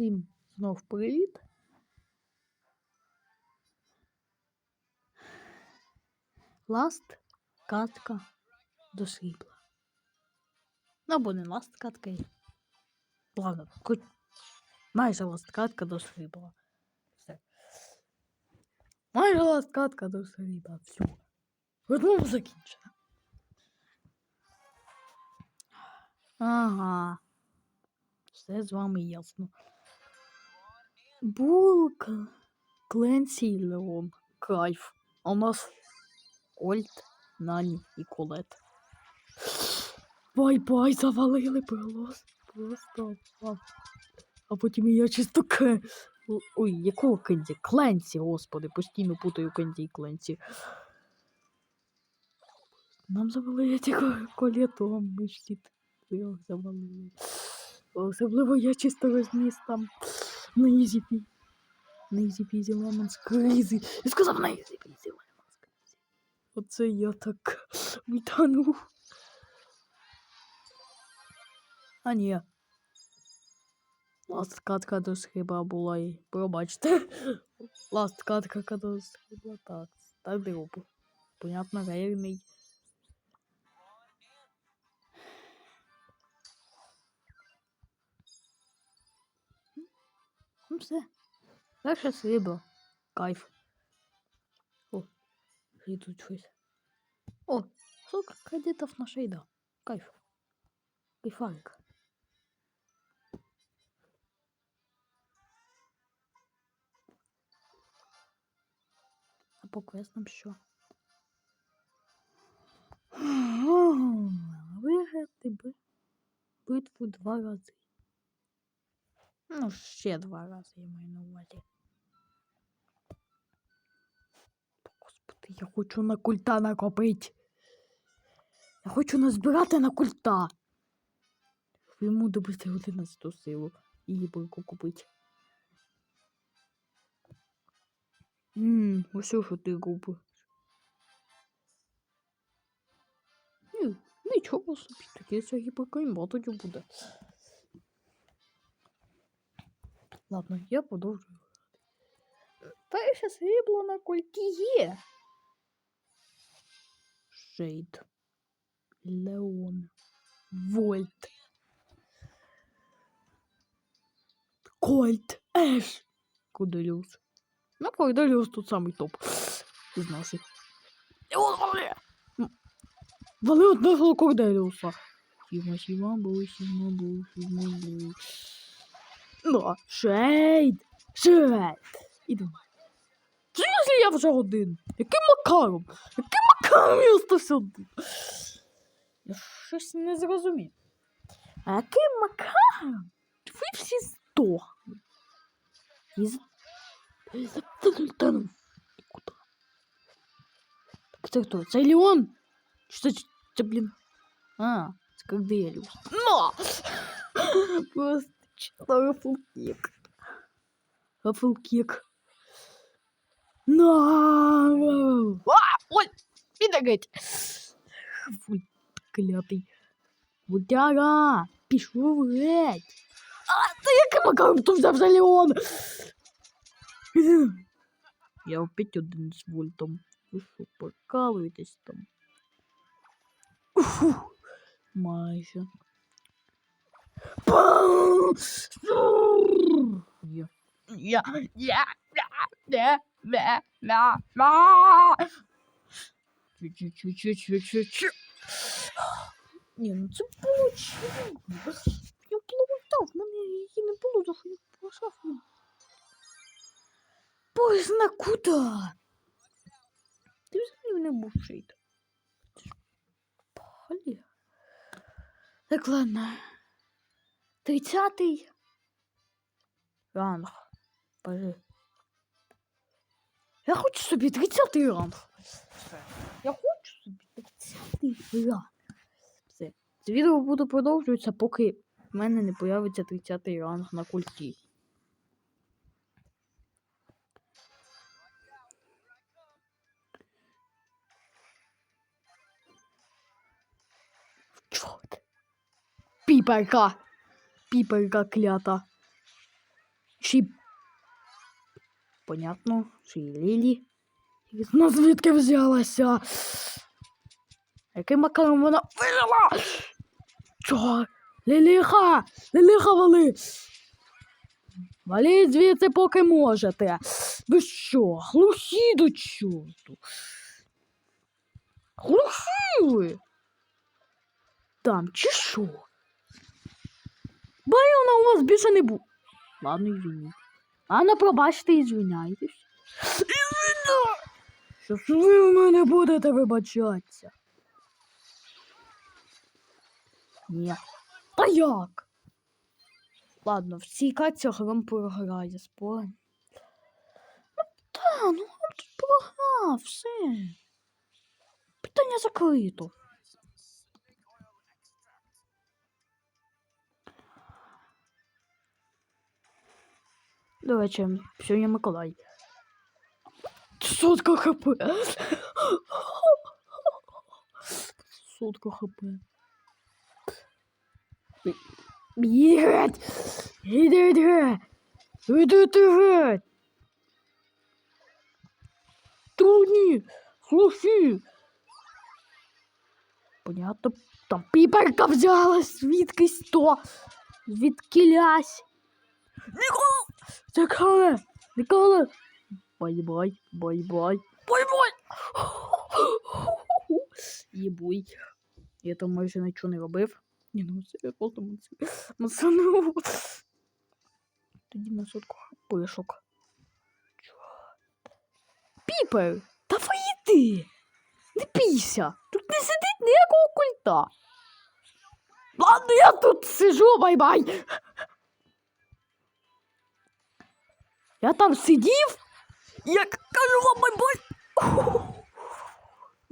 Всім знов привіт. Ласт катка до срібла. Ну, або не ласт катка. Ладно, хоч майже ласт катка до срібла. Все. Майже ласт катка до срібла. Все. Розмова закінчена. Ага. Все з вами ясно. Булка. Кленсі і Леон. Кайф. А у нас Ольт, Нані і Колет. Бай-бай, завалили просто. Просто. А, потім і я чисто к. Ой, якого Кенді? Кленсі, господи, постійно путаю Кенді і Кленсі. Нам завалили тільки колетом, ми ж всі його завалили. Особливо я чисто розніс там на ізіпі. На ізіпізі лемон з кризі. Я сказав на ізіпізі лемон з кризі. Оце я так витягнув. А ні. Ласт катка до схиба була і пробачте. Ласт катка до схиба, так. Так дроп. Понятно, рейерний. Все. Перше срібло. Кайф. О, і тут щось. О, 40 кредитів на шейда. Кайф. Кайфарик. А по квестам що? Виграти би битву два рази. Ну, ще два рази я маю на увазі. Господи, я хочу на культа накопити. Я хочу назбирати на культа. Йому добити 11 силу і гібрику купити. Ммм, ось що ти купиш. Ні, нічого собі, таке це гібрика тоді буде. Ладно, я продовжую. Перше срібло на культі є. Шейд. Леон. Вольт. Кольт. Еш. Куделюс. Ну, Куделюс тут самий топ. Із наших. І он вали! Вали одного Корделіуса. Сіма, сіма, бу, сіма, бу, сіма, бу. Ну, шейд! Шейд! Іду. Чи якщо я вже один? Яким макаром? Яким макаром я остався один? Я щось не зрозумів. А яким макаром? Ви всі здохли. І за... І за... Та ну, Куда? Так це хто? Це Леон? Що це, це, блін? А, це как Деліус. Но! Просто чисто рафлкик. Рафлкик. На! А! Ой! Підагать! Фу, клятий. Будяга! Пішов геть! А, ти яким макаром тут взяв за Леон? Я опять один з вольтом. Ви що, прикалуєтесь там? Уфу, майже. Ні, ну це було чудо. Я плутав, в мене її не було, за я пошав. Поздно куди? Ти взагалі не був шит. Блін. Так, ладно. Тридцятий ранг. Боже. Я хочу собі 30 ранг. Я хочу собі 30 ранг. Все. Це відео буде продовжуватися, поки в мене не появиться 30 ранг на культі. Чорт. Піперка. Піперка клята. Чи. Понятно, чи Лілі. Ну звідки взялася? Яким макаром вона вижила? Чого? Ліліха! Ліліха вали! Валіть звідси, поки можете. Ви що, глухі до чорту? Глухі ви? Там, чи що? Байона у вас більше не буде. Ладно, извиніть. Ладно, пробачте і звиняйтесь. Извиня! Щось ви в мене будете вибачатися. Ні. Та як? Ладно, в цій гром програє спорим. Ну та, ну гром тут програв, все. Питання закрито. До речі, сьогодні Миколай. Сотка хп. Сотка хп. Бігать! Іди, іди! Іди, іди! Трудні! Слухи! Понятно, там піперка взялась, звідкись то, звідкілясь. Нікола! Нікола! Нікола! Бай-бай, бай-бай, бай-бай! Єбуй. Я там майже нічого не робив. Ні, ну це я просто мац- мацанув. Тоді на сотку пишок. Піпер! Давай йди! Не бійся! Тут не сидить ніякого культа. Ладно, я тут сижу, бай-бай! Я там сидів, як кажу вам бай-бай!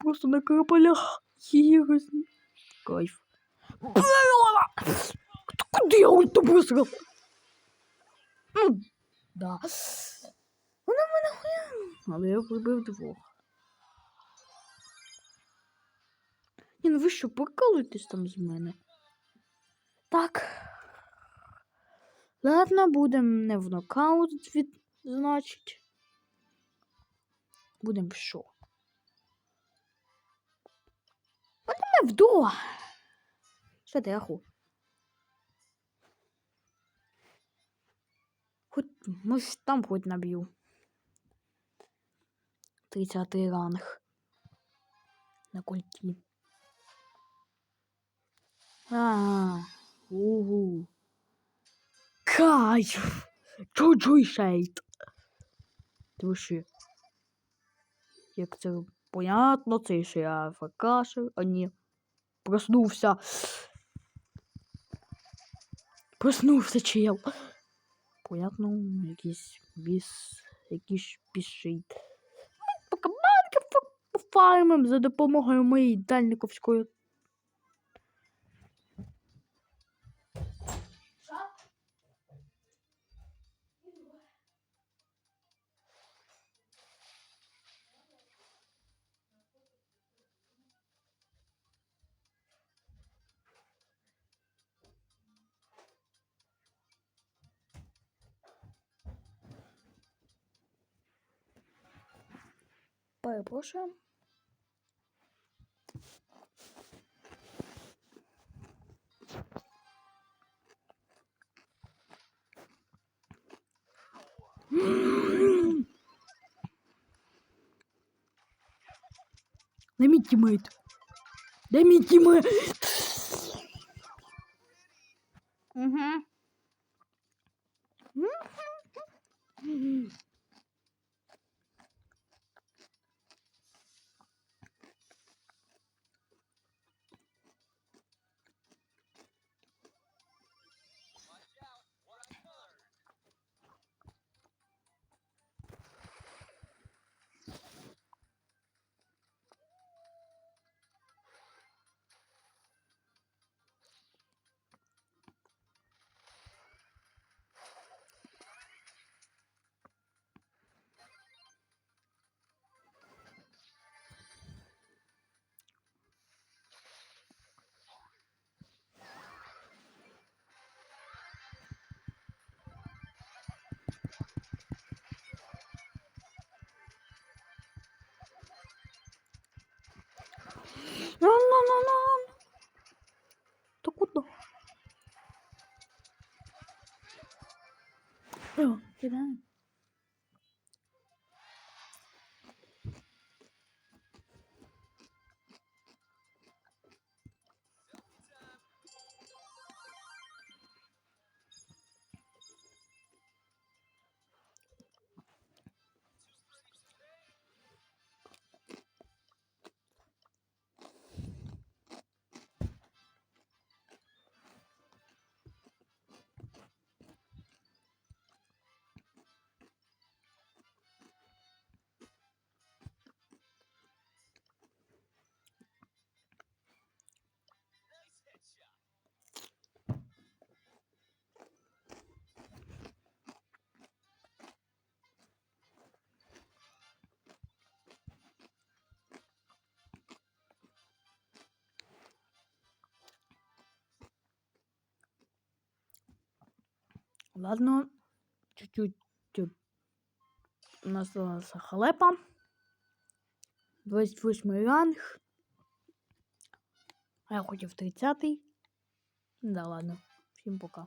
Просто на крапалях їхать. Кайф. Блядь! Куди я ульту бросила? Ну, да. Вона мене хуя. Але я вибив двох. Ні, ну ви що, прикалуєтесь там з мене? Так. Ладно, будемо не в нокаут від... значить. Будемо що? Будемо вдо. Що ти, аху? Хоть, може, там хоть наб'ю. 30 ранг. На культі. А, Кайф! Чуй-чуй шейт. Ти вообще. Як це понятно, це ще я факашер, а ні. Проснувся. Проснувся чел. Понятно, якийсь біс, якийсь пішить. Поки банки пофармим за допомогою моєї дальниковської Перепрошую. Дай мій тімейт. Дай мій тімейт. Allah. Ладно, чуть-чуть чуть. у нас осталась халепа. 28 ранг. А я хотів 30-й. Да ладно. Всім пока.